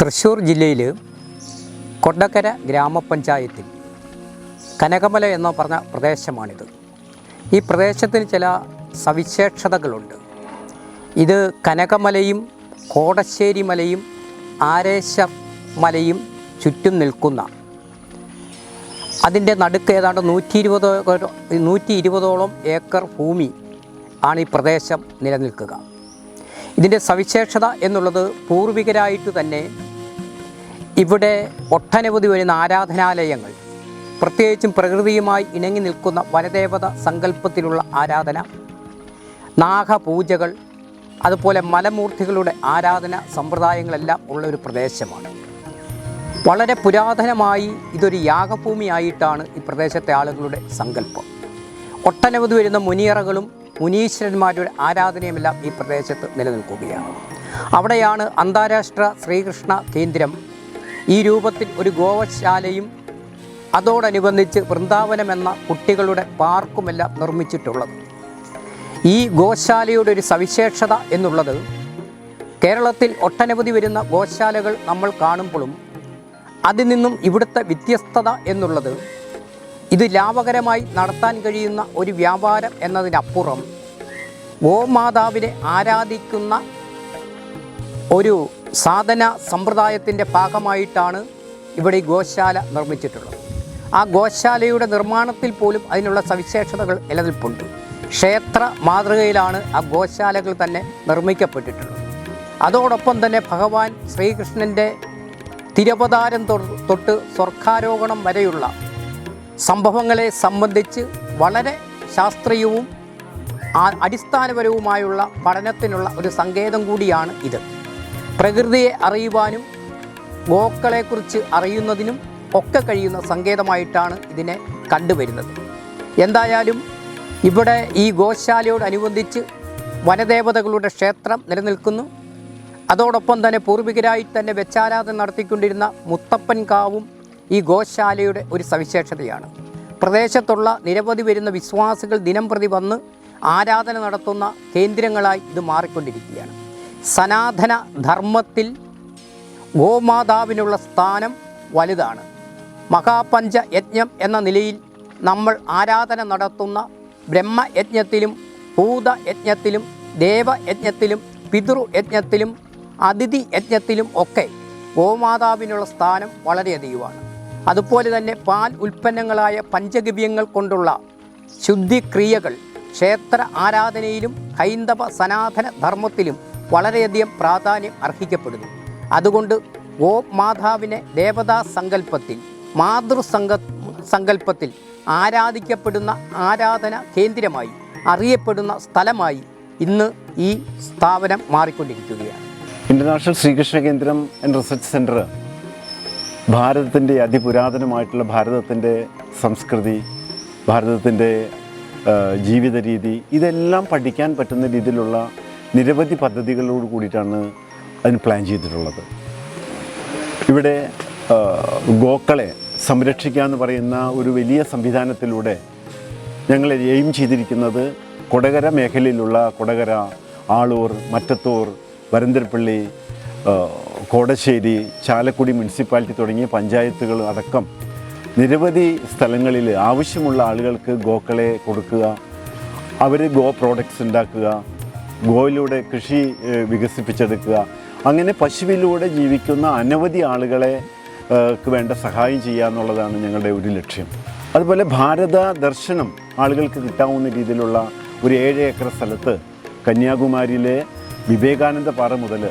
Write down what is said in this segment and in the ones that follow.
തൃശ്ശൂർ ജില്ലയിൽ കൊണ്ടക്കര ഗ്രാമപഞ്ചായത്തിൽ കനകമല എന്ന് പറഞ്ഞ പ്രദേശമാണിത്. ഈ പ്രദേശത്തിന് ചില സവിശേഷതകളുണ്ട്. ഇത് കനകമലയും കോടശ്ശേരി മലയും ആരേശ മലയും ചുറ്റും നിൽക്കുന്ന അതിന്റെ നടുക്ക് ഏതാണ്ട് നൂറ്റി ഇരുപത് നൂറ്റി ഇരുപതോളം ഏക്കർ ഭൂമി ആണ് ഈ പ്രദേശം നിലനിൽക്കുക. ഇതിന്റെ സവിശേഷത എന്നുള്ളത് പൂർവികരായിട്ട് തന്നെ ഇവിടെ ഒട്ടനവധി വരുന്ന ആരാധനാലയങ്ങൾ പ്രത്യേകിച്ചും പ്രകൃതിയുമായി ഇണങ്ങി നിൽക്കുന്ന വനദേവത സങ്കല്പത്തിലുള്ള ആരാധന നാഗപൂജകൾ അതുപോലെ മലമൂർത്തികളുടെ ആരാധന സമ്പ്രദായങ്ങളെല്ലാം ഉള്ള ഒരു പ്രദേശമാണ്. വളരെ പുരാതനമായി ഇതൊരു യാഗഭൂമിയായിട്ടാണ് ഈ പ്രദേശത്തെ ആളുകളുടെ സങ്കല്പം. ഒട്ടനവധി വരുന്ന മുനിയറകളും മുനീശ്വരന്മാരുടെ ആരാധനയുമെല്ലാം ഈ പ്രദേശത്ത് നിലനിൽക്കുകയാണ്. അവിടെയാണ് അന്താരാഷ്ട്ര ശ്രീകൃഷ്ണ കേന്ദ്രം ഈ രൂപത്തിൽ ഒരു ഗോവശാലയും അതോടനുബന്ധിച്ച് വൃന്ദാവനം എന്ന കുട്ടികളുടെ പാർക്കുമെല്ലാം നിർമ്മിച്ചിട്ടുള്ളത്. ഈ ഗോശാലയുടെ ഒരു സവിശേഷത എന്നുള്ളത് കേരളത്തിൽ ഒട്ടനവധി വരുന്ന ഗോശാലകൾ നമ്മൾ കാണുമ്പോഴും അതിൽ നിന്നും ഇവിടുത്തെ വ്യത്യസ്തത എന്നുള്ളത് ഇത് ലാഭകരമായി നടത്താൻ കഴിയുന്ന ഒരു വ്യാപാരം എന്നതിനപ്പുറം ഗോമാതാവിനെ ആരാധിക്കുന്ന ഒരു സാധന സമ്പ്രദായത്തിന്റെ ഭാഗമായിട്ടാണ് ഇവിടെ ഈ ഗോശാല നിർമ്മിച്ചിട്ടുള്ളത്. ആ ഗോശാലയുടെ നിർമ്മാണത്തിൽ പോലും അതിനുള്ള സവിശേഷതകൾ നിലനിൽപ്പുണ്ട്. ക്ഷേത്ര മാതൃകയിലാണ് ആ ഗോശാലകൾ തന്നെ നിർമ്മിക്കപ്പെട്ടിട്ടുള്ളത്. അതോടൊപ്പം തന്നെ ഭഗവാൻ ശ്രീകൃഷ്ണന്റെ തിരവതാരം തൊട്ട് സ്വർഗാരോഹണം വരെയുള്ള സംഭവങ്ങളെ സംബന്ധിച്ച് വളരെ ശാസ്ത്രീയവും അടിസ്ഥാനപരവുമായുള്ള പഠനത്തിനുള്ള ഒരു സങ്കേതം കൂടിയാണ് ഇത്. പ്രകൃതിയെ അറിയുവാനും ഗോക്കളെക്കുറിച്ച് അറിയുന്നതിനും ഒക്കെ കഴിയുന്ന സങ്കേതമായിട്ടാണ് ഇതിനെ കണ്ടുവരുന്നത്. എന്തായാലും ഇവിടെ ഈ ഗോശാലയോടനുബന്ധിച്ച് വനദേവതകളുടെ ക്ഷേത്രം നിലനിൽക്കുന്നു. അതോടൊപ്പം തന്നെ പൂർവികരായി തന്നെ വെച്ചാരാധന നടത്തിക്കൊണ്ടിരുന്ന മുത്തപ്പൻ കാവും ഈ ഗോശാലയുടെ ഒരു സവിശേഷതയാണ്. പ്രദേശത്തുള്ള നിരവധി വരുന്ന വിശ്വാസികൾ ദിനം പ്രതി വന്ന് ആരാധന നടത്തുന്ന കേന്ദ്രങ്ങളായി ഇത് മാറിക്കൊണ്ടിരിക്കുകയാണ്. സനാതന ധർമ്മത്തിൽ ഗോമാതാവിനുള്ള സ്ഥാനം വലുതാണ്. മഹാപഞ്ച യജ്ഞം എന്ന നിലയിൽ നമ്മൾ ആരാധന നടത്തുന്ന ബ്രഹ്മയജ്ഞത്തിലും ഭൂതയജ്ഞത്തിലും ദേവയജ്ഞത്തിലും പിതൃയജ്ഞത്തിലും അതിഥി യജ്ഞത്തിലും ഒക്കെ ഗോമാതാവിനുള്ള സ്ഥാനം വളരെയധികമാണ്. അതുപോലെ തന്നെ പാൽ ഉൽപ്പന്നങ്ങളായ പഞ്ചഗവ്യങ്ങൾ കൊണ്ടുള്ള ശുദ്ധിക്രിയകൾ ക്ഷേത്ര ആരാധനയിലും ഹൈന്ദവ സനാതന ധർമ്മത്തിലും വളരെയധികം പ്രാധാന്യം അർഹിക്കപ്പെടുന്നു. അതുകൊണ്ട് ഓ മാതാവിനെ ദേവതാ സങ്കല്പത്തിൽ മാതൃസങ്ക സങ്കല്പത്തിൽ ആരാധിക്കപ്പെടുന്ന ആരാധന കേന്ദ്രമായി അറിയപ്പെടുന്ന സ്ഥലമായി ഇന്ന് ഈ സ്ഥാപനം മാറിക്കൊണ്ടിരിക്കുകയാണ്. ഇന്റർനാഷണൽ ശ്രീകൃഷ്ണ കേന്ദ്രം ആൻഡ് റിസർച്ച് സെന്റർ ഭാരതത്തിന്റെ അതിപുരാതനമായിട്ടുള്ള ഭാരതത്തിന്റെ സംസ്കൃതി ഭാരതത്തിന്റെ ജീവിത രീതി ഇതെല്ലാം പഠിക്കാൻ പറ്റുന്ന രീതിയിലുള്ള നിരവധി പദ്ധതികളോട് കൂടിയിട്ടാണ് അതിന് പ്ലാൻ ചെയ്തിട്ടുള്ളത്. ഇവിടെ ഗോക്കളെ സംരക്ഷിക്കുക എന്ന് പറയുന്ന ഒരു വലിയ സംവിധാനത്തിലൂടെ ഞങ്ങൾ എയിം ചെയ്തിരിക്കുന്നത് കൊടകര മേഖലയിലുള്ള കൊടകര ആളൂർ മറ്റത്തൂർ വരന്തരപ്പള്ളി കോടശ്ശേരി ചാലക്കുടി മുനിസിപ്പാലിറ്റി തുടങ്ങിയ പഞ്ചായത്തുകൾ അടക്കം നിരവധി സ്ഥലങ്ങളിൽ ആവശ്യമുള്ള ആളുകൾക്ക് ഗോക്കളെ കൊടുക്കുക അവർ ഗോ പ്രോഡക്ട്സ് ഉണ്ടാക്കുക ഗോയിലൂടെ കൃഷി വികസിപ്പിച്ചെടുക്കുക. അങ്ങനെ പശുവിലൂടെ ജീവിക്കുന്ന അനവധി ആളുകളെ വേണ്ട സഹായം ചെയ്യുക എന്നുള്ളതാണ് ഞങ്ങളുടെ ഒരു ലക്ഷ്യം. അതുപോലെ ഭാരത ദർശനം ആളുകൾക്ക് കിട്ടാവുന്ന രീതിയിലുള്ള ഒരു ഏഴ് ഏക്കർ സ്ഥലത്ത് കന്യാകുമാരിയിലെ വിവേകാനന്ദ പാറ മുതൽ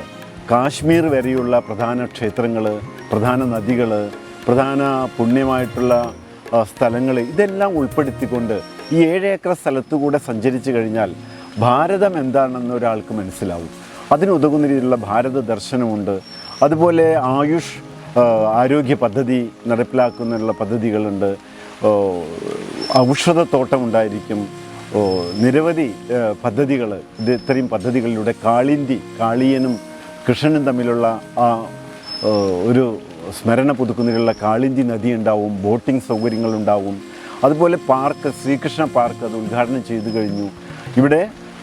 കാശ്മീർ വരെയുള്ള പ്രധാന ക്ഷേത്രങ്ങൾ പ്രധാന നദികൾ പ്രധാന പുണ്യമായിട്ടുള്ള സ്ഥലങ്ങൾ ഇതെല്ലാം ഉൾപ്പെടുത്തിക്കൊണ്ട് ഈ ഏഴ് ഏക്കർ സ്ഥലത്തുകൂടെ സഞ്ചരിച്ചു കഴിഞ്ഞാൽ ഭാരതം എന്താണെന്ന് ഒരാൾക്ക് മനസ്സിലാവും. അതിനുതകുന്ന രീതിയിലുള്ള ഭാരത ദർശനമുണ്ട്. അതുപോലെ ആയുഷ് ആരോഗ്യ പദ്ധതി നടപ്പിലാക്കുന്നതിനുള്ള പദ്ധതികളുണ്ട്. ഔഷധത്തോട്ടം ഉണ്ടായിരിക്കും നിരവധി പദ്ധതികൾ ഇത് ഇത്രയും പദ്ധതികളിലൂടെ കാളിന്തി കാളിയനും കൃഷ്ണനും തമ്മിലുള്ള ആ ഒരു സ്മരണ പുതുക്കുന്നതിലുള്ള കാളിന്തി നദി ഉണ്ടാവും ബോട്ടിംഗ് സൗകര്യങ്ങളുണ്ടാവും. അതുപോലെ പാർക്ക് ശ്രീകൃഷ്ണ പാർക്ക് അത് ഉദ്ഘാടനം ചെയ്തു കഴിഞ്ഞു. ഇവിടെ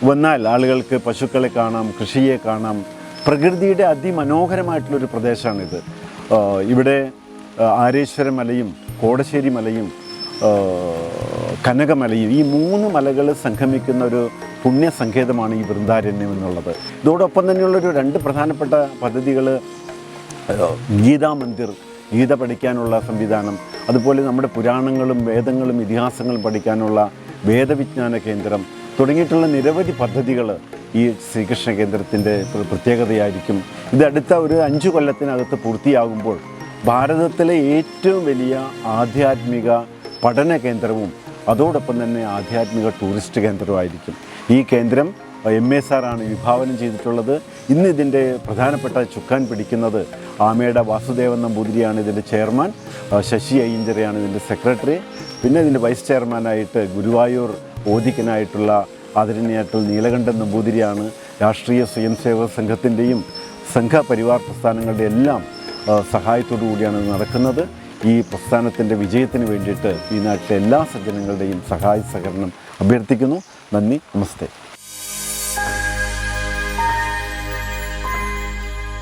വന്നാൽ ആളുകൾക്ക് പശുക്കളെ കാണാം കൃഷിയെ കാണാം. പ്രകൃതിയുടെ അതിമനോഹരമായിട്ടുള്ളൊരു പ്രദേശമാണിത്. ഇവിടെ ആരേശ്വര മലയും കോടശ്ശേരി മലയും കനകമലയും ഈ മൂന്ന് മലകൾ സംഗമിക്കുന്ന ഒരു പുണ്യസങ്കേതമാണ് ഈ വൃന്ദാരണ്യം എന്നുള്ളത്. ഇതോടൊപ്പം തന്നെയുള്ളൊരു രണ്ട് പ്രധാനപ്പെട്ട പദ്ധതികൾ ഗീതാ മന്ദിർ ഗീത പഠിക്കാനുള്ള സംവിധാനം അതുപോലെ നമ്മുടെ പുരാണങ്ങളും വേദങ്ങളും ഇതിഹാസങ്ങളും പഠിക്കാനുള്ള വേദവിജ്ഞാന കേന്ദ്രം തുടങ്ങിയിട്ടുള്ള നിരവധി പദ്ധതികൾ ഈ ശ്രീകൃഷ്ണ കേന്ദ്രത്തിന്റെ പ്രത്യേകതയായിരിക്കും. ഇത് അടുത്ത ഒരു അഞ്ചു കൊല്ലത്തിനകത്ത് പൂർത്തിയാകുമ്പോൾ ഭാരതത്തിലെ ഏറ്റവും വലിയ ആധ്യാത്മിക പഠന കേന്ദ്രവും അതോടൊപ്പം തന്നെ ആധ്യാത്മിക ടൂറിസ്റ്റ് കേന്ദ്രമായിരിക്കും ഈ കേന്ദ്രം എം എസ് ആറാണ് വിഭാവനം ചെയ്തിട്ടുള്ളത്. ഇന്ന് ഇതിന്റെ പ്രധാനപ്പെട്ട ചുക്കാൻ പിടിക്കുന്നത് ആമയുടെ വാസുദേവൻ നമ്പൂതിരിയാണ് ഇതിന്റെ ചെയർമാൻ. ശശി അയ്യഞ്ചരയാണ് ഇതിന്റെ സെക്രട്ടറി. പിന്നെ ഇതിന്റെ വൈസ് ചെയർമാനായിട്ട് ഗുരുവായൂർ ഓദിക്കനായിട്ടുള്ള ആദരണീയായിട്ടുള്ള നീലകണ്ഠൻ നമ്പൂതിരിയാണ് രാഷ്ട്രീയ സ്വയം സേവക സംഘത്തിന്റെയും സംഘപരിവാർ പ്രസ്ഥാനങ്ങളുടെ എല്ലാം സഹായത്തോടു കൂടിയാണ് നടക്കുന്നത്. ഈ പ്രസ്ഥാനത്തിന്റെ വിജയത്തിന് വേണ്ടിയിട്ട് ഈ നാട്ടിലെ എല്ലാ സജ്ജനങ്ങളുടെയും സഹായ സഹകരണം അഭ്യർത്ഥിക്കുന്നു. നന്ദി നമസ്തേ.